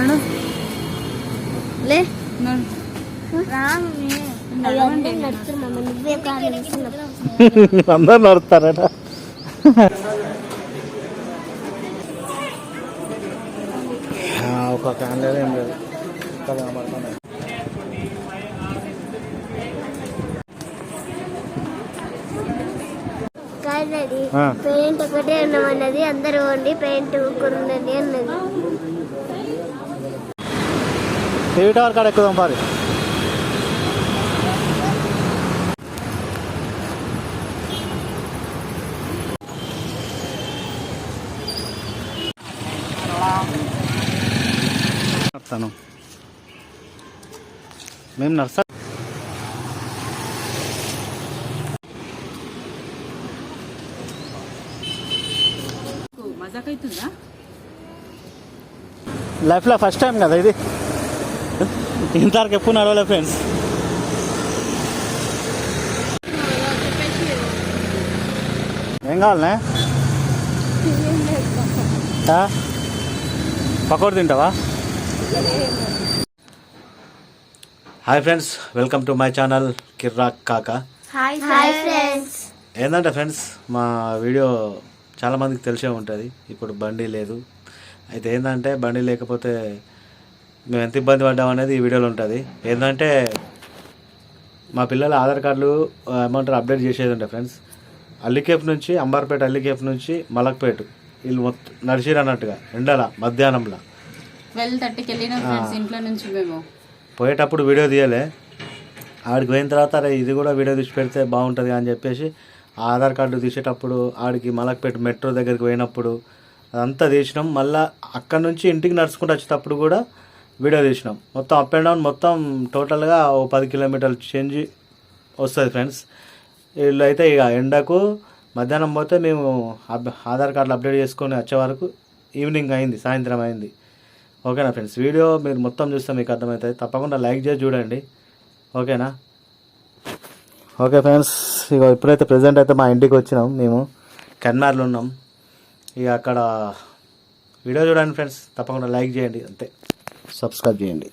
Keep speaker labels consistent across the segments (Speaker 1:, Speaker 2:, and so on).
Speaker 1: నడు లే.
Speaker 2: అందరు నడుస్తారట. ఒక క్యాన్ లేదు. ఏం లేదు కనబడుతున్నాయి.
Speaker 3: పెయింట్ ఒకటే ఉన్నామన్నది అందరూ వండి పెయింట్ కొనండి అన్నది.
Speaker 2: టీవీ టవర్ కాడ ఎక్కుదాం పారి. నడుస్తాను మేము నడుస్తా లైఫ్లో ఫస్ట్ టైం కదా ఇది. ఇంతవరకు ఎప్పుడు నడవలే ఫ్రెండ్స్. ఏం కావాలనే? పకోడీ తింటావా? Hi friends welcome to my channel కిర్రాక్ కాకా.
Speaker 3: Hi hi friends.
Speaker 2: ఏంటంటే ఫ్రెండ్స్ మా వీడియో చాలా మందికి తెలిసే ఉంటుంది. ఇప్పుడు బండి లేదు. అయితే ఏంటంటే బండి లేకపోతే మేము ఎంత ఇబ్బంది పడ్డాం అనేది ఈ వీడియోలో ఉంటుంది. ఏంటంటే మా పిల్లల ఆధార్ కార్డులు ఏమంటారు అప్డేట్ చేసేది ఉంటాయి ఫ్రెండ్స్. అల్లికేపు నుంచి అంబార్పేట అల్లికేపు నుంచి మలక్పేట వీళ్ళు మొత్తం నడిచిరు అన్నట్టుగా ఎండల మధ్యాహ్నంలో. పోయేటప్పుడు వీడియో తీయలే. ఆడికి పోయిన తర్వాత అరే ఇది కూడా వీడియో తీసి పెడితే బాగుంటుంది అని చెప్పేసి ఆ ఆధార్ కార్డు తీసేటప్పుడు ఆడికి మలక్పేట మెట్రో దగ్గరికి పోయినప్పుడు అదంతా తీసినాం. మళ్ళీ అక్కడ నుంచి ఇంటికి నడుచుకుంటూ వచ్చేటప్పుడు కూడా వీడియో తీసినాం. మొత్తం అప్ అండ్ డౌన్ మొత్తం టోటల్గా ఓ పది కిలోమీటర్లు చేంజ్ వస్తుంది ఫ్రెండ్స్ వీళ్ళు అయితే ఇక ఎండకు మధ్యాహ్నం పోతే మేము ఆధార్ కార్డులు అప్డేట్ చేసుకొని వచ్చే వరకు ఈవినింగ్ అయింది సాయంత్రం అయింది. ఓకేనా ఫ్రెండ్స్ వీడియో మీరు మొత్తం చూస్తే మీకు అర్థమవుతుంది తప్పకుండా లైక్ చేసి చూడండి. ఓకేనా? ఓకే ఫ్రెండ్స్ ఇక ఇప్పుడైతే ప్రజెంట్ అయితే మా ఇంటికి వచ్చినాం మేము. కన్నార్లో ఉన్నాం. ఇక అక్కడ వీడియో చూడండి ఫ్రెండ్స్ తప్పకుండా లైక్ చేయండి. అంతే. సబ్స్క్రైబ్ చేయండి.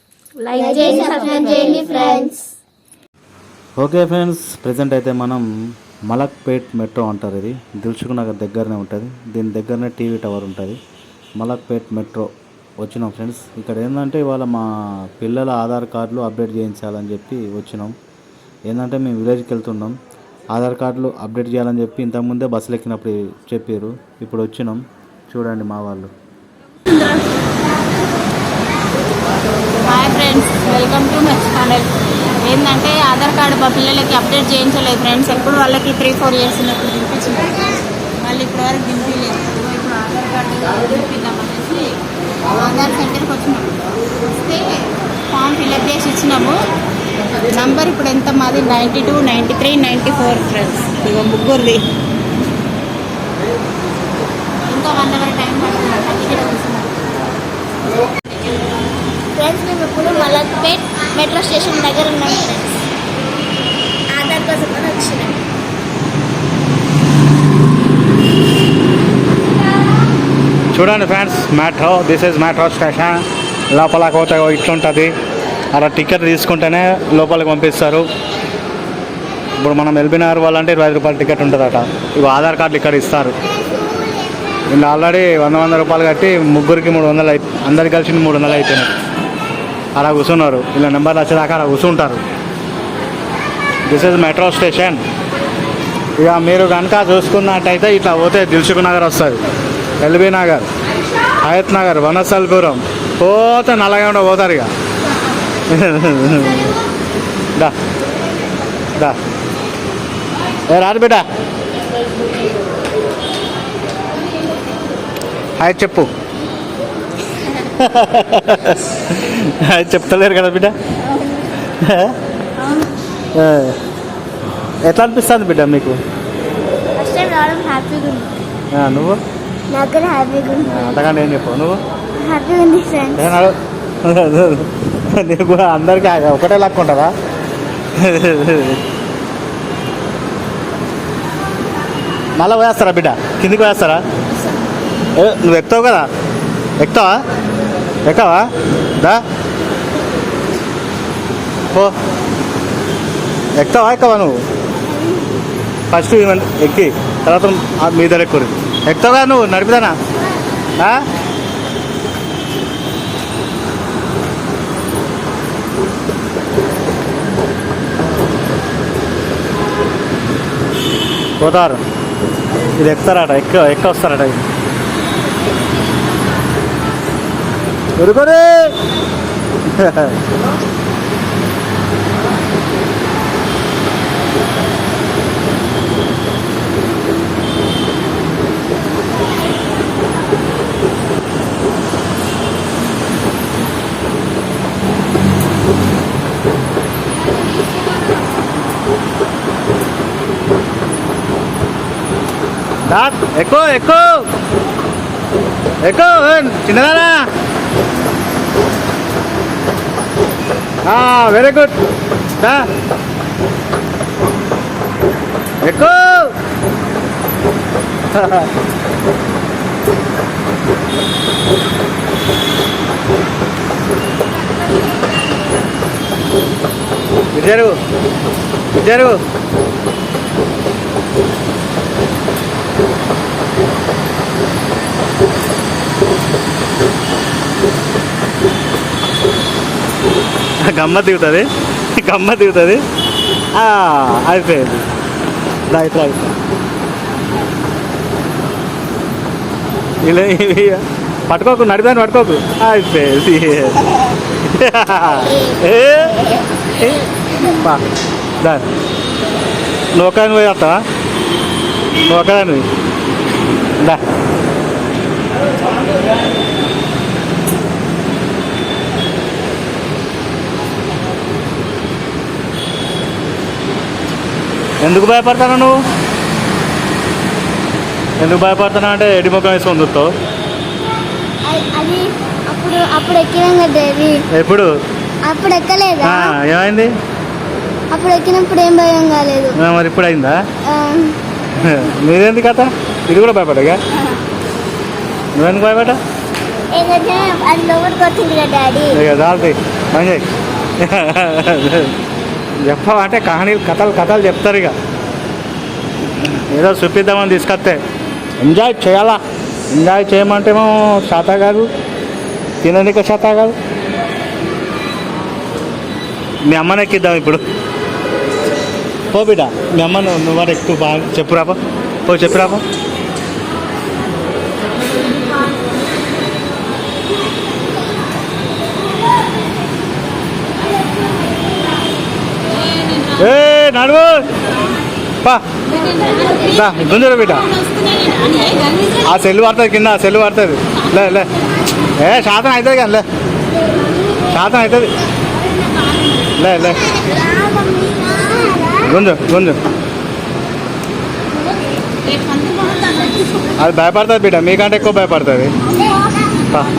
Speaker 3: లైక్ చేయండి సబ్స్క్రైబ్ చేయండి ఫ్రెండ్స్.
Speaker 2: Okay friends. ప్రజెంట్ అయితే మనం మలక్పేట్ మెట్రో అంటారు ఇది. దిల్సుఖ్ నగర్ దగ్గరనే ఉంటుంది. దీని దగ్గరనే టీవీ టవర్ ఉంటుంది. మలక్పేట్ మెట్రో వచ్చినాం ఫ్రెండ్స్. ఇక్కడ ఏంటంటే ఇవాళ మా పిల్లల ఆధార్ కార్డులు అప్డేట్ చేయించాలని చెప్పి వచ్చినాం. ఏంటంటే మేము విలేజ్కి వెళ్తున్నాం. ఆధార్ కార్డులు అప్డేట్ చేయాలని చెప్పి ఇంతకుముందే బస్సులు ఎక్కినప్పుడు చెప్పారు ఇప్పుడు వచ్చినాం. చూడండి మా వాళ్ళు
Speaker 1: hi friends welcome to my channel ఏంటంటే ఆధార్ కార్డు మా పిల్లలకి అప్డేట్ చేయించలేదు ఫ్రెండ్స్. ఎప్పుడు వాళ్ళకి త్రీ ఫోర్ ఇయర్స్ ఉన్నప్పుడు దింపించింది వాళ్ళు ఇప్పుడు వరకు దింపలేదు ఇప్పుడు ఆధార్ కార్డు దింపిద్దామనేసి ఆధార్ సెంటర్కి వచ్చినాం. వస్తే ఫామ్ ఫిల్అప్ చేసి ఇచ్చినాము. నంబర్ ఇప్పుడు ఎంత మాది? Ninety two ninety three ninety four friends ఇక ముగ్గురిది. ఇంకా వన్ అవర్ టైం పడుతుంది ఇక్కడ కూర్చున్నాం
Speaker 3: ఫ్రెండ్స్ మేము ఇప్పుడు మలక్పేట్ మెట్రో స్టేషన్ దగ్గర ఉన్నాం ఫ్రెండ్స్ ఆధార్ కోసం అని వచ్చినాం.
Speaker 2: చూడండి friends metro this is metro station. లోపల పోతే ఇట్లుంటుంది. అలా టికెట్ తీసుకుంటేనే లోపలికి పంపిస్తారు. ఇప్పుడు మనం ఎల్బీనగర్ వాళ్ళంటే ఇరవై ఐదు రూపాయల టికెట్ ఉంటుందట. ఇవి ఆధార్ కార్డులు ఇక్కడ ఇస్తారు. వీళ్ళు ఆల్రెడీ వంద వంద రూపాయలు కట్టి ముగ్గురికి మూడు వందలు అయి అందరికి కలిసి మూడు వందలు అయిపోయినాయి. అలా కూర్చున్నారు. ఇలా నెంబర్లు వచ్చేదాకా అలా కూర్చుంటారు. దిస్ ఇస్ మెట్రో స్టేషన్ ఇక మీరు కనుక చూసుకున్నట్టయితే ఇట్లా పోతే దిల్సుఖ్ నగర్ వస్తుంది. ఎల్బీ నగర్ హయత్ నగర్ వనసల్పురం. పోతే నల్లగొండ పోతారు ఇక. దా దా. ఏ రాదు బిడ్డ. హాయ్ చెప్పు. చెప్తలేరు కదా బిడ్డ. ఎట్లా అనిపిస్తుంది బిడ్డ మీకు? నువ్వు? అంతకంటే ఏం చెప్పు నువ్వు? నీకు అందరికీ ఒకటే లెక్క ఉంటుందా? మళ్ళీ పోయేస్తారా బిడ్డ? కిందికి పోయేస్తారా? ఏ, నువ్వు ఎక్కుతావు కదా? ఎక్కుతావా? ఎక్కవా? దా. పో. ఎక్కుతావా ఎక్కవా నువ్వు? ఫస్ట్ ఎక్కి. తర్వాత ఆ మీ దగ్గర ఎక్కువ ఎక్కుతావా నువ్వు? నడిపిదానా? ఆ? పోతారు. ఇది ఎక్కుతారట. ఎక్క ఎక్క వస్తారట ఇది. ఉరుకొని దాట్ ఎక్కువ ఎక్కువ ఎక్కువ చిన్నదానా వెరీ గుడ్ ఎక్కువ ఇద్దరు ఇద్దరు గమ్మ దిగుతుంది. గమ్మ దిగుతుంది. అయిపోయింది. దా ఇట్లా ఇలా పట్టుకోకు నడిపాను పట్టుకోకు. అయిపోయింది. ఏ, ఏ, నువ్వు ఒకదాని పోయి వస్తావా? నువ్వు ఒకదాని దా. ఎందుకు భయపడతావు నువ్వు? ఎందుకు భయపడుతున్నావు అంటే ఎడి ముఖం వేసుకొని చూస్తావు.
Speaker 3: అప్పుడు అప్పుడు ఎక్కినాం కదా
Speaker 2: ఎప్పుడు?
Speaker 3: అప్పుడు ఎక్కలేదా?
Speaker 2: ఏమైంది?
Speaker 3: అప్పుడు ఎక్కినప్పుడు ఏం భయం కాలేదు.
Speaker 2: మరి ఇప్పుడు అయిందా? మీరేంది కథ? ఇది కూడా భయపడగా నువ్వెందుకు భయపడ్డా?
Speaker 3: అది లోపలికి వచ్చింది కదా డాడీ.
Speaker 2: చాలుతాయి పని అంటే కహానీలు కథలు కథలు చెప్తారు ఇక. ఏదో చూపిద్దామని తీసుకొస్తే. ఎంజాయ్ చేయాలా? ఎంజాయ్ చేయమంటేమో శాత కాదు తిననీక శాత కాదు మీ అమ్మని ఎక్కిద్దాం ఇప్పుడు. పో బిడ్డ మీ అమ్మ నువ్వు నువ్వు ఎక్కువ బాగా చెప్పురాపా పో చెప్పురాపా ఏ నడువు పా. బిడ్డ. ఆ సెల్లు పడుతుంది కింద ఆ సెల్లు పడుతుంది. లే లే. ఏ శాతం అవుతుంది కానీ లే. శాతం అవుతుంది. లే లే. గుంజు గుంజు. అది భయపడుతుంది బిడ్డ మీకంటే ఎక్కువ భయపడుతుంది.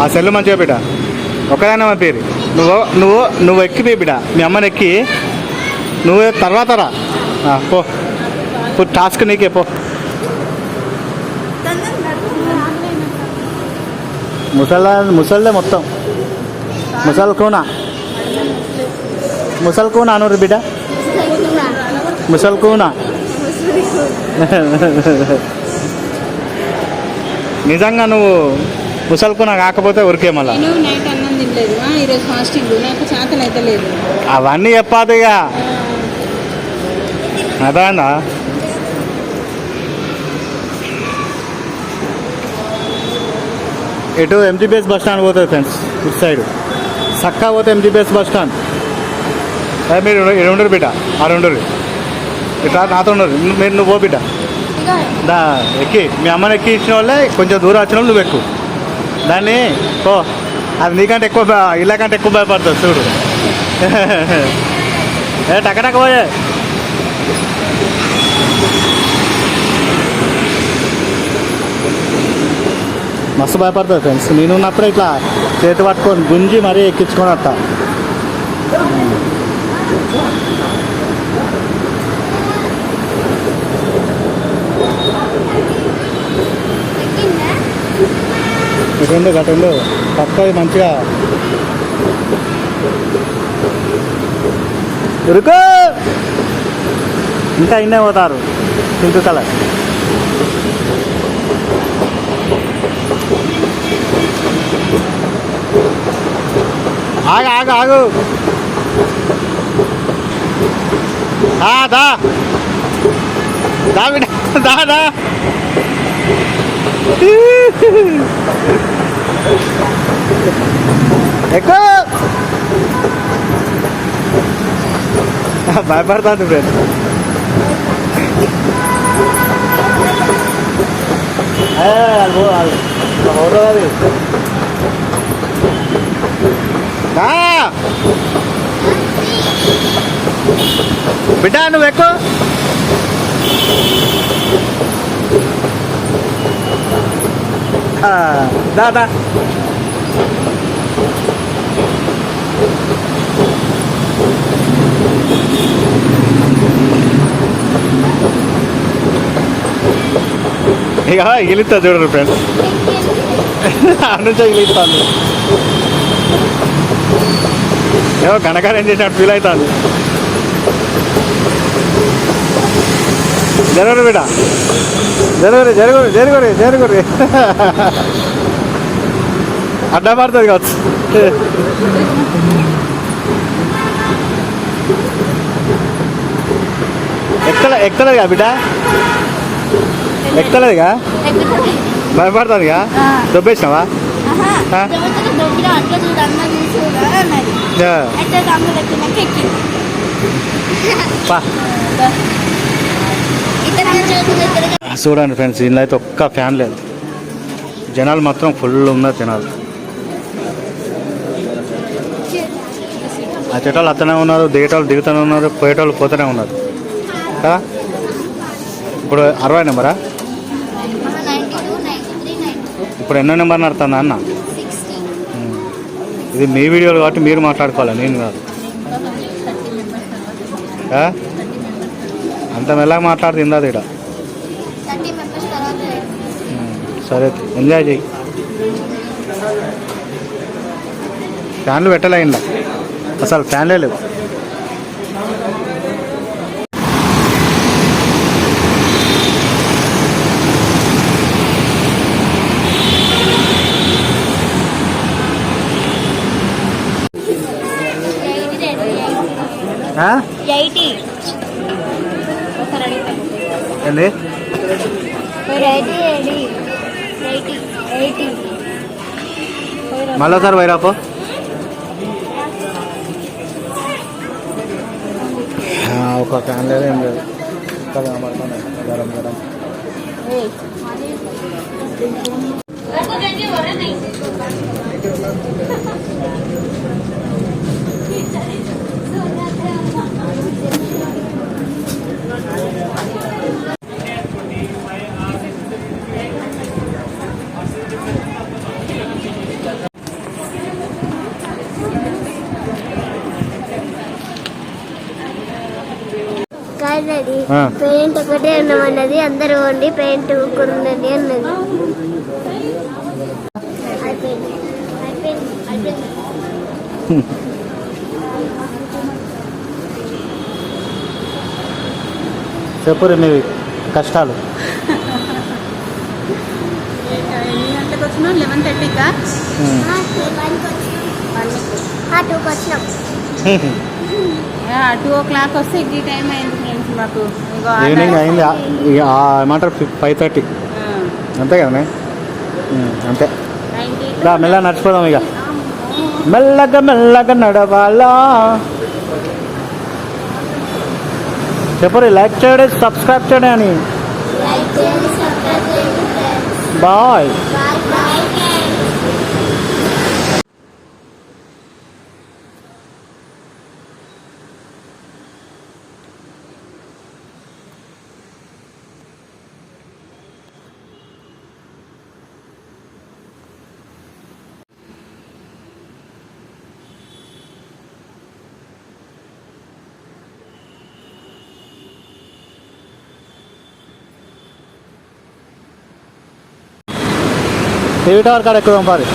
Speaker 2: ఆ సెల్లు మంచిగా బిడ్డ. ఒకదానే పేరు నువ్వు నువ్వు నువ్వు ఎక్కిపోయి బిడ్డ. మీ అమ్మని ఎక్కి. నువ్వు తర్వాత రా. పో. ఇప్పుడు టాస్క్ నీకే పో. ముసలా ముసల్దే మొత్తం. ముసల్ కూనా? ముసల్ కూనా అనూరు బిడ్డ? ముసల్ కూనా? నిజంగా నువ్వు ముసల్ కూనా కాకపోతే ఉరికే మళ్ళా?
Speaker 1: నేను నైట్ అన్నం తినలేదు ఆ, ఈరోజు ఫాస్టింగ్ నాకు చేతన అయితే లేదు
Speaker 2: అవన్నీ చెప్పాదు ఇక అదేనా? ఇటు ఎంజీబీఎస్ బస్ స్టాండ్ పోతుంది ఫ్రెండ్స్ ఇటు సైడ్ చక్కా పోతే ఎంజీబీఎస్ బస్ స్టాండ్ అదే మీరు ఇక్కడ ఉండరు బిడ్డ ఆరు ఉండరు. ఇట్లా నాతో ఉండరు. మీరు నువ్వు పో బిడ్డ. దా ఎక్కి. మీ అమ్మని ఎక్కి ఇచ్చిన వాళ్ళే కొంచెం దూరం వచ్చిన వాళ్ళు నువ్వు ఎక్కువ దాన్ని పో. అది నీకంటే ఎక్కువ ఇలా కంటే ఎక్కువ భయపడుతుంది చూడు. ఏ టక టక పోయే. మస్తు భయపడతాయి ఫ్రెండ్స్ నేను ఉన్నప్పుడు ఇట్లా చేతి పట్టుకొని గుంజి మరీ ఎక్కించుకొని అట్ట ఇటుండు గటుండు. పక్కవి మంచిగా. ఇరుకో ఇంకా ఇన్నే పోతారు. Pink colour. ఆగు ఆగు ఆగు. దా దా. బిడ్డ దా దా. ఎక్కువ. భయపడతాను ఫ్రెండ్ బిడ్డ నువ్వు ఎక్కువ దా దా ఇక చూడరు ఫ్రెండ్ నుంచి ఎగిలిస్తాను ఏమో కనకారం చేసినట్టు ఫీల్ అవుతాను జరుగురు బిడ్డ. జరుగురు జరుగురు జరుగురు జరుగురు. అడ్డా పడుతుంది కావచ్చు. ఎక్కల ఎక్కలేదుగా బిడ్డ? ఎక్కలేదుగా? భయపడుతుందిగా దొబ్బేసినావా? చూడండి ఫ్రెండ్స్ ఇందులో అయితే ఒక్క ఫ్యాన్ లేదు. జనాలు మాత్రం ఫుల్ ఉన్నారు జనాలు. ఆ చెట్టాలు అత్తనే ఉన్నారు దిగేటోళ్ళు దిగుతూనే ఉన్నారు పోయేటోళ్ళు పోతూనే ఉన్నారు. కదా ఇప్పుడు అరవై నెంబరా
Speaker 3: ninety two ninety three ninety
Speaker 2: ఇప్పుడు ఎన్నో నెంబర్ నడుతుందా అన్న. ఇది మీ వీడియోలు కాబట్టి మీరు మాట్లాడుకోవాలి నేను కాదు? అంత మెల్లగా మాట్లాడుతుంది అది ఇక్కడ సరే ఎంజాయ్ చెయ్యి. ఫ్యాన్లు పెట్టలే ఇంట్లో. అసలు ఫ్యాన్లే లేవు. ఏంది? మళ్ళీసారి వైరాపో ఒక ఫ్యాన్ లేదు ఏం లేదు. కనబడుతున్నాయి. గరం గరం.
Speaker 3: పెయింట్ ఒకటే ఉన్నామన్నది అందరూ వండి పెయింట్ కొనండి అన్నది. అయిపోయింది. అయిపోయింది. అయిపోయింది.
Speaker 2: చెప్పురు మీవి కష్టాలు.
Speaker 1: ఎన్ని గంటలకు లెవెన్ థర్టీకా టూ ఓ క్లాక్ వస్తే ఈ టైం అయింది ఫ్రెండ్స్ మాకు ఇగో
Speaker 2: ఈవినింగ్ అయింది ఏమంటారు ఫైవ్ థర్టీ అంతే కదనే? ఉమ్, అంతే.
Speaker 1: 92
Speaker 2: దా మెల్లగా నడిచిపోదాం ఇక. మెల్లగా మెల్లగా నడవాలా. చెప్పరు లైక్ చేయండి సబ్స్క్రైబ్ చేయండి అని. Bye
Speaker 3: bye bye
Speaker 2: TV tower కాడ ఎక్కుదాం పారి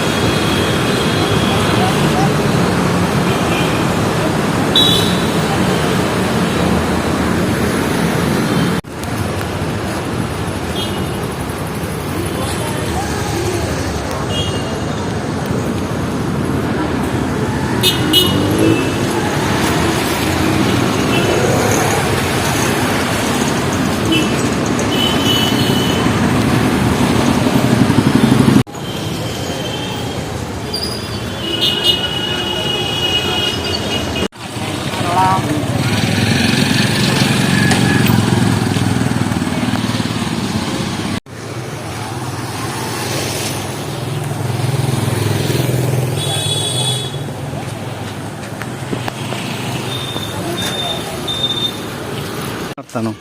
Speaker 2: తను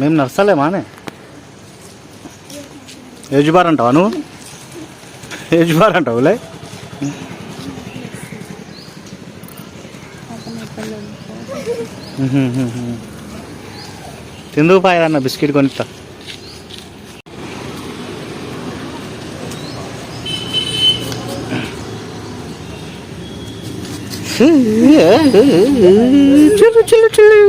Speaker 2: మేము నర్సలేమానే ఏజ్ బార్ అంటావా నువ్వు? ఏజ్ బార్ అంటావులే తిందుకు పాయదన్న బిస్కెట్ కొనిస్తా. చిల్లు చిల్లు చిల్లు.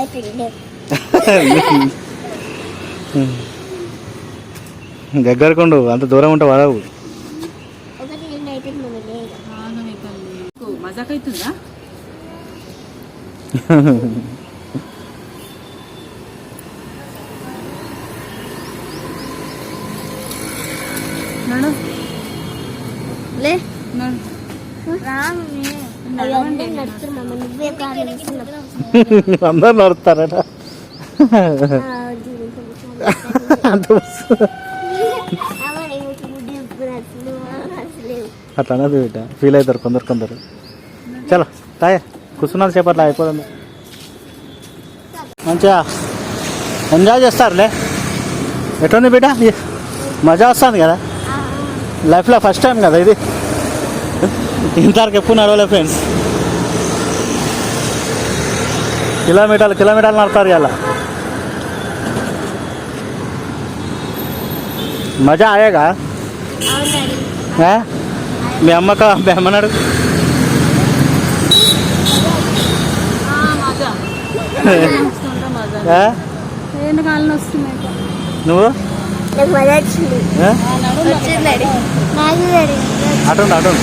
Speaker 3: అయిపోయింది
Speaker 2: దగ్గరకుండు అంత దూరం ఉంటే వాడవు.
Speaker 3: ఒకటి రెండు అయిపోయింది
Speaker 4: ఆగమే తల్లి మజాక్ అవుతుందా నడు
Speaker 3: లే.
Speaker 2: అందరు నడుస్తారట. అట్లా అన్నది బిడ్డ ఫీల్ అవుతారు కొందరు కొందరు. చలో తాయ. కూర్చున్నాను సేపట్లో అయిపోతుంది. మంచిగా ఎంజాయ్ చేస్తారులే. ఎట్లుంది బిడ్డ? మజా వస్తుంది కదా. లైఫ్లో ఫస్ట్ టైం కదా ఇది? ఇంతవరకు ఎప్పుడు నడవలే ఫ్రెండ్స్ కిలోమీటర్లు కిలోమీటర్లు నడతారు ఇలా మజా ఆయేగా ఏ? మీ అమ్మక మీ అమ్మనాడు? నువ్వు?
Speaker 3: వచ్చింది
Speaker 2: ఏ?
Speaker 3: వచ్చింది నాకు డాడీ
Speaker 2: అటుండు అటుండు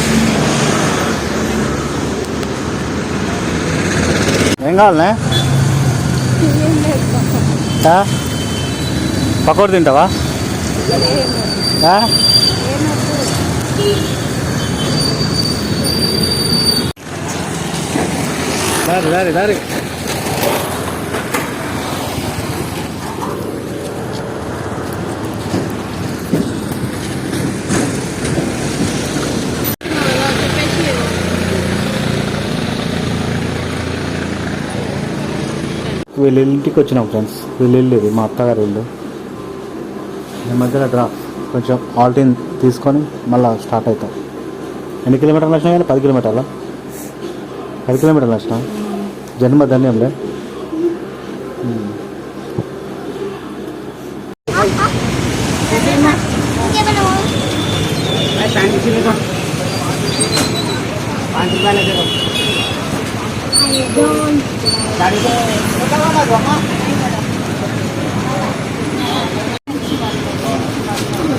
Speaker 2: ఏం కావాలనే ఏ? పకోడీ తింటావా ఏ? దారి దారి దారి వీళ్ళ ఇంటికి వచ్చినాం ఫ్రెండ్స్ వీళ్ళు వెళ్ళేది మా అత్తగారు ఇల్లు ఈ మధ్యలో డ్రా కొంచెం ఆల్టీన్ తీసుకొని మళ్ళీ స్టార్ట్ అవుతాం. ఎన్ని కిలోమీటర్లు వచ్చినా కానీ? పది కిలోమీటర్ల పది కిలోమీటర్లు వచ్చినా జన్మ ధన్యంలే ఉమ్.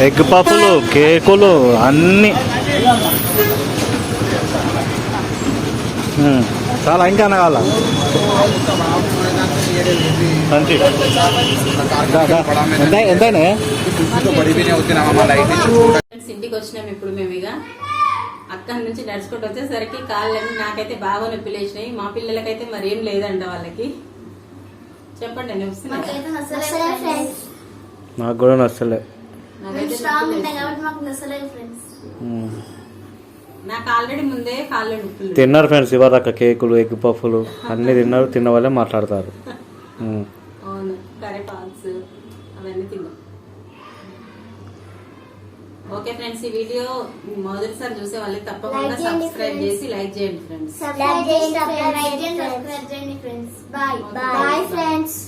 Speaker 2: ఎగ్ పఫ్లు కేకులు అన్నీ. చాలా ఇంకా కావాలా? ఎంతనే?
Speaker 4: ఇంటికి వచ్చినాం ఇప్పుడు మేము ఇక. అక్కడి నుంచి నడుచుకుంటూ వచ్చేసరికి కాళ్ళని నాకైతే బాగా నొప్పి లేచినాయి మా పిల్లలకైతే మరి ఏం లేదంట వాళ్ళకి. చెప్పండి నేను వస్తున్నాయి
Speaker 2: నాకు కూడా నచ్చలే.
Speaker 4: నాకైతే
Speaker 3: స్ట్రాంగ్
Speaker 4: నొప్పి
Speaker 3: ఉంటాయి
Speaker 4: లేచినాయి.
Speaker 3: కాబట్టి మాకు నచ్చలేదు ఫ్రెండ్స్
Speaker 2: ఉమ్.
Speaker 4: నాకు ఆల్రెడీ ముందే కాళ్ళ నొప్పులు
Speaker 2: తిన్నారు ఫ్రెండ్స్ ఇవాళ కేకులు ఎగ్ పఫ్లు అన్నీ తిన్నారు తిన్న వాళ్ళే మాట్లాడతారు ఉమ్.
Speaker 4: అవును కరేపాక్స్ అవన్నీ తిన్నాం ఓకే ఫ్రెండ్స్ ఈ వీడియో మొదటిసారి చూసే వాళ్ళకి తప్పకుండా
Speaker 3: Like చేయండి,
Speaker 4: సబ్స్క్రైబ్
Speaker 3: friends.
Speaker 4: చేసి లైక్ చేయండి ఫ్రెండ్స్
Speaker 3: సబ్స్క్రైబ్ చేయండి సబ్స్క్రైబ్ చేయండి friends bye
Speaker 4: Okay.
Speaker 3: Bye friends